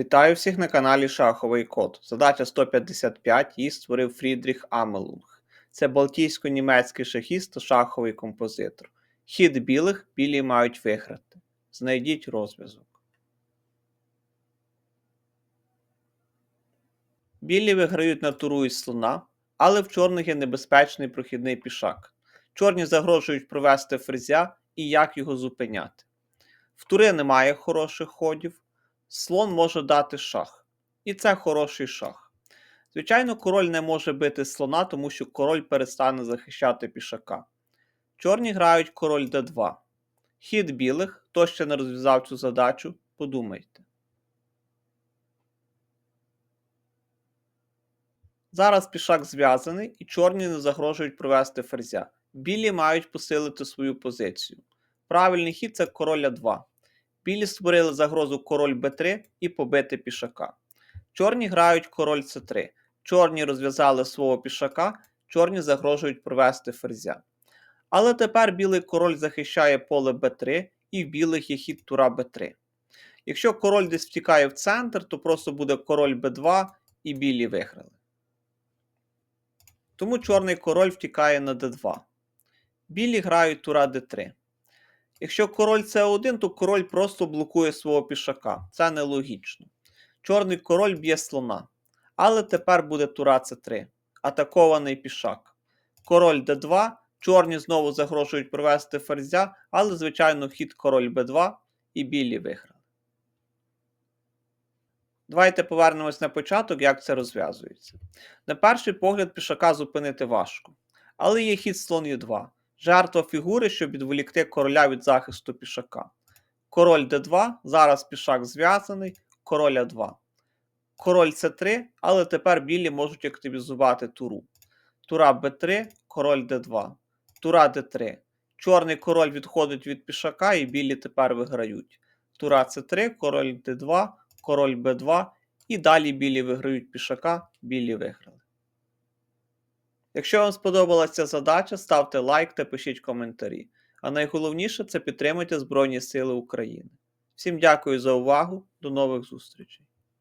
Вітаю всіх на каналі Шаховий Код. Задача 155 її створив Фрідріх Амелунг. Це балтійсько-німецький шахіст та шаховий композитор. Хід білих білі мають виграти. Знайдіть розв'язок. Білі виграють на туру із слона, але в чорних є небезпечний прохідний пішак. Чорні загрожують провести фрезя і як його зупиняти. В тури немає хороших ходів. Слон може дати шах. І це хороший шах. Звичайно, король не може бити слона, тому що король перестане захищати пішака. Чорні грають король d2. Хід білих, хто ще не розв'язав цю задачу, подумайте. Зараз пішак зв'язаний і чорні не загрожують провести ферзя. Білі мають посилити свою позицію. Правильний хід це король А2. Білі створили загрозу король Б3 і побити пішака. Чорні грають король С3. Чорні розв'язали свого пішака, чорні загрожують провести ферзя. Але тепер білий король захищає поле Б3 і в білих є хід тура Б3. Якщо король десь втікає в центр, то просто буде король Б2 і білі виграли. Тому чорний король втікає на d2. Білі грають тура d3. Якщо король С1, то король просто блокує свого пішака. Це нелогічно. Чорний король б'є слона. Але тепер буде тура С3. Атакований пішак. Король d2. Чорні знову загрожують провести ферзя, але, звичайно, хід король b2 і білі виграли. Давайте повернемось на початок, як це розв'язується. На перший погляд, пішака зупинити важко. Але є хід слон Е2. Жертва фігури, щоб відволікти короля від захисту пішака. Король d2, зараз пішак зв'язаний, король А2. Король С3, але тепер білі можуть активізувати туру. Тура Б3, король d2. Тура d3. Чорний король відходить від пішака, і білі тепер виграють. Тура С3, король d2, король Б2. І далі білі виграють пішака, білі виграли. Якщо вам сподобалася задача, ставте лайк та пишіть коментарі. А найголовніше це підтримуйте Збройні Сили України. Всім дякую за увагу, до нових зустрічей!